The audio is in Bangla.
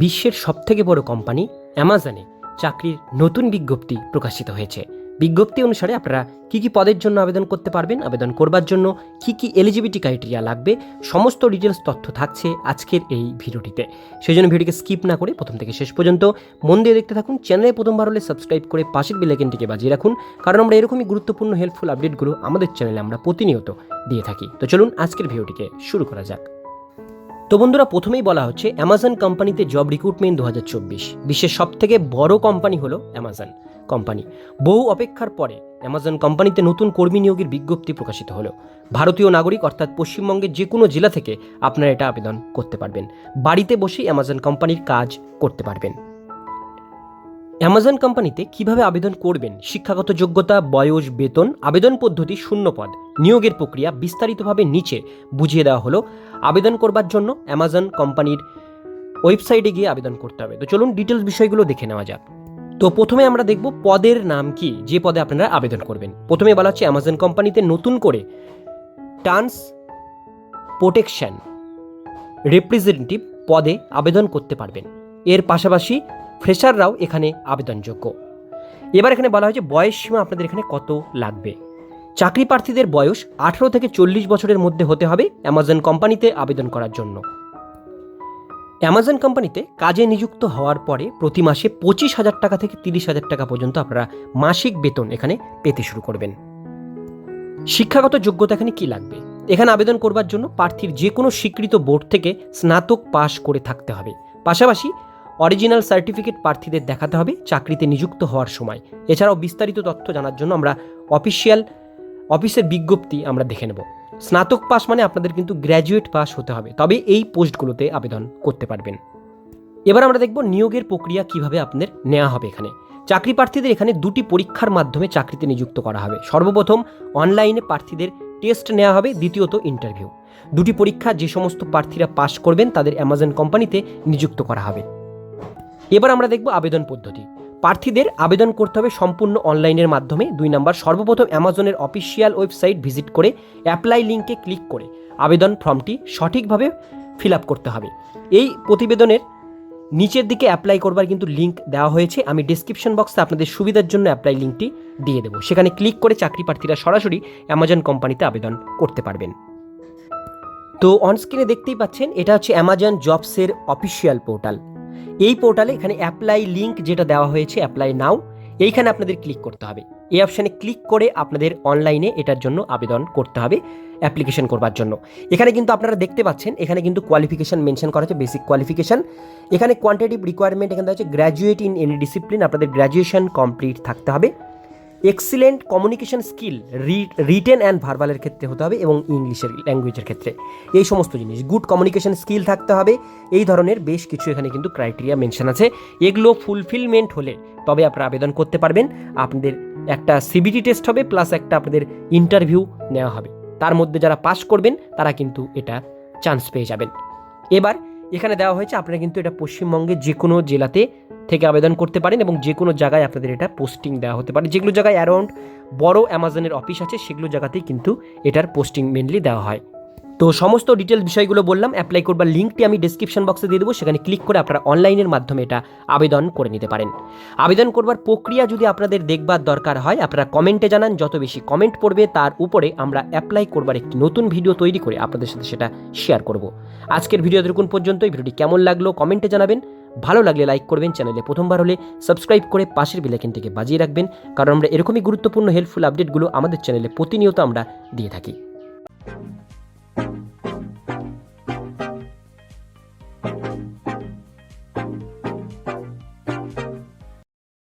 বিশ্বের সবথেকে বড় কোম্পানি অ্যামাজনে চাকরির নতুন বিজ্ঞপ্তি প্রকাশিত হয়েছে। বিজ্ঞপ্তি অনুসারে আপনারা কি কি পদের জন্য আবেদন করতে পারবেন, আবেদন করবার জন্য কি কি এলিজিবিলিটি ক্রাইটেরিয়া লাগবে, সমস্ত ডিটেলস তথ্য থাকছে আজকের এই ভিডিওটিতে। সেই জন্য ভিডিওকে স্কিপ না করে প্রথম থেকে শেষ পর্যন্ত মন দিয়ে দেখতে থাকুন চ্যানেলে প্রথমবার হলে সাবস্ক্রাইব করে পাশের বেলাইকেনটিকে বাজিয়ে রাখুন, কারণ আমরা এরকমই গুরুত্বপূর্ণ হেল্পফুল আপডেটগুলো আমাদের চ্যানেলে আমরা প্রতিনিয়ত দিয়ে থাকি। তো চলুন আজকের ভিডিওটিকে শুরু করা যাক। তো বন্ধুরা, প্রথমেই বলা হচ্ছে অ্যামাজন কোম্পানিতে জব রিক্রুটমেন্ট দু হাজার চব্বিশ। বিশ্বের সবথেকে বড় কোম্পানি হলো অ্যামাজন কোম্পানি বহু অপেক্ষার পরে অ্যামাজন কোম্পানিতে নতুন কর্মী নিয়োগের বিজ্ঞপ্তি প্রকাশিত হলো। ভারতীয় নাগরিক অর্থাৎ পশ্চিমবঙ্গের যে কোনো জেলা থেকে আপনারা এটা আবেদন করতে পারবেন। বাড়িতে বসেই অ্যামাজন কোম্পানির কাজ করতে পারবেন। অ্যামাজন কোম্পানিতে কীভাবে আবেদন করবেন? শিক্ষাগত যোগ্যতা, বয়স, বেতন, আবেদন পদ্ধতি শূন্য পদ। নিয়োগের প্রক্রিয়া বিস্তারিতভাবে নিচে বুঝিয়ে দেওয়া হলো। আবেদন করবার জন্য অ্যামাজন কোম্পানির ওয়েবসাইটে গিয়ে আবেদন করতে হবে। তো চলুন ডিটেলস বিষয়গুলো দেখে নেওয়া যাক। তো প্রথমে আমরা দেখব পদের নাম কি, যে পদে আপনারা আবেদন করবেন। প্রথমে বলা হচ্ছে অ্যামাজন কোম্পানিতে নতুন করে টার্মস প্রোটেকশন রিপ্রেজেন্টেটিভ পদে আবেদন করতে পারবেন। এর পাশাপাশি ফ্রেশাররাও এখানে আবেদনযোগ্য। এবার এখানে বলা হয়েছে, বয়স সীমা আপনাদের এখানে কত লাগবে? চাকরি প্রার্থীদের বয়স আঠেরো থেকে চল্লিশ বছরের মধ্যে হতে হবে অ্যামাজন কোম্পানিতে আবেদন করার জন্য। অ্যামাজন কোম্পানিতে কাজে নিযুক্ত হওয়ার পরে প্রতি মাসে পঁচিশ হাজার টাকা থেকে তিরিশ হাজার টাকা পর্যন্ত আপনারা মাসিক বেতন এখানে পেতে শুরু করবেন। শিক্ষাগত যোগ্যতা এখানে কি লাগবে? এখানে আবেদন করবার জন্য প্রার্থীর যে কোনো স্বীকৃত বোর্ড থেকে স্নাতক পাশ করে থাকতে হবে। পাশাপাশি অরিজিনাল সার্টিফিকেট প্রার্থীদের দেখাতে হবে চাকরিতে নিযুক্ত হওয়ার সময়। এছাড়াও বিস্তারিত তথ্য জানার জন্য আমরা অফিসিয়াল অফিসের বিজ্ঞপ্তি আমরা দেখে নেব। স্নাতক পাস মানে আপনাদের কিন্তু গ্র্যাজুয়েট পাস হতে হবে, তবে এই পোস্টগুলোতে আবেদন করতে পারবেন। এবার আমরা দেখব নিয়োগের প্রক্রিয়া কীভাবে আপনাদের নেওয়া হবে এখানে। চাকরি প্রার্থীদের এখানে দুটি পরীক্ষার মাধ্যমে চাকরিতে নিযুক্ত করা হবে। সর্বপ্রথম অনলাইনে প্রার্থীদের টেস্ট নেওয়া হবে, দ্বিতীয়ত ইন্টারভিউ। দুটি পরীক্ষা যে সমস্ত প্রার্থীরা পাশ করবেন তাদের অ্যামাজন কোম্পানিতে নিযুক্ত করা হবে। এবার আমরা দেখব আবেদন পদ্ধতি। প্রার্থীদের আবেদন করতে হবে সম্পূর্ণ অনলাইনের মাধ্যমে। দুই নাম্বার, সর্বপ্রথম অ্যামাজনের অফিসিয়াল ওয়েবসাইট ভিজিট করে অ্যাপ্লাই লিঙ্কে ক্লিক করে আবেদন ফর্মটি সঠিকভাবে ফিল আপ করতে হবে। এই প্রতিবেদনের নিচের দিকে অ্যাপ্লাই করবার কিন্তু লিঙ্ক দেওয়া হয়েছে। আমি ডিসক্রিপশন বক্সে আপনাদের সুবিধার জন্য অ্যাপ্লাই লিঙ্কটি দিয়ে দেবো। সেখানে ক্লিক করে চাকরি প্রার্থীরা সরাসরি অ্যামাজন কোম্পানিতে আবেদন করতে পারবেন। তো অনস্ক্রিনে দেখতেই পাচ্ছেন, এটা হচ্ছে অ্যামাজন জবসের অফিসিয়াল পোর্টাল। এই পোর্টালে এখানে অ্যাপ্লাই লিঙ্ক যেটা দেওয়া হয়েছে অ্যাপ্লাই নাও এইখানে আপনাদের ক্লিক করতে হবে। এই অপশানে ক্লিক করে আপনাদের অনলাইনে এটার জন্য আবেদন করতে হবে অ্যাপ্লিকেশন করবার জন্য। এখানে কিন্তু আপনারা দেখতে পাচ্ছেন, এখানে কিন্তু কোয়ালিফিকেশান মেনশন করা হচ্ছে বেসিক কোয়ালিফিকেশান এখানে কোয়ান্টিটিভ রিকোয়ারমেন্ট এখানে আছে গ্র্যাজুয়েট ইন এনি ডিসিপ্লিন আপনাদের গ্র্যাজুয়েশন কমপ্লিট থাকতে হবে। Excellent communication skill written and ভার্বালের ক্ষেত্রে হতে হবে এবং ইংলিশের ল্যাঙ্গুয়েজের ক্ষেত্রে। এই সমস্ত জিনিস গুড কমিউনিকেশন স্কিল থাকতে হবে। এই ধরনের বেশ কিছু এখানে কিন্তু ক্রাইটেরিয়া মেনশন আছে। এগুলো ফুলফিলমেন্ট হলে তবে আপনারা আবেদন করতে পারবেন। আপনাদের একটা সিবিটি টেস্ট হবে প্লাস একটা আপনাদের ইন্টারভিউ নেওয়া হবে। তার মধ্যে যারা পাস করবেন, তারা কিন্তু এটা চান্স পেয়ে যাবেন। এবার এখানে দেওয়া হয়েছে, আপনারা কিন্তু এটা পশ্চিমবঙ্গের যে কোনো জেলাতে থেকে আবেদন করতে পারেন এবং যে কোনো জায়গায় আপনাদের এটা পোস্টিং দেওয়া হতে পারে। যেগুলো জায়গায় অ্যারাউন্ড বড় অ্যামাজনের অফিস আছে, সেগুলো জায়গাতেই কিন্তু এটার পোস্টিং মেনলি দেওয়া হয়। তো সমস্ত ডিটেল বিষয়গুলো বললাম অ্যাপ্লাই করবার লিঙ্কটি আমি ডিসক্রিপশন বক্সে দিয়ে দেবো, সেখানে ক্লিক করে আপনারা অনলাইনের মাধ্যমে এটা আবেদন করে নিতে পারেন। আবেদন করবার প্রক্রিয়া যদি আপনাদের দেখবার দরকার হয়, আপনারা কমেন্টে জানান, যত বেশি কমেন্ট পড়বে তার উপরে আমরা অ্যাপ্লাই করবার একটি নতুন ভিডিও তৈরি করে আপনাদের সাথে সেটা শেয়ার করব। আজকের ভিডিও দেখুন পর্যন্ত এই ভিডিওটি কেমন লাগল কমেন্টে জানাবেন। ভালো লাগলে লাইক করবেন চ্যানেলে প্রথমবার হলে সাবস্ক্রাইব করে পাশের বেলাইকেনটিকে বাজিয়ে রাখবেন, কারণ আমরা এরকমই গুরুত্বপূর্ণ হেল্পফুল আপডেটগুলো আমাদের চ্যানেলে প্রতিনিয়ত আমরা দিয়ে থাকি।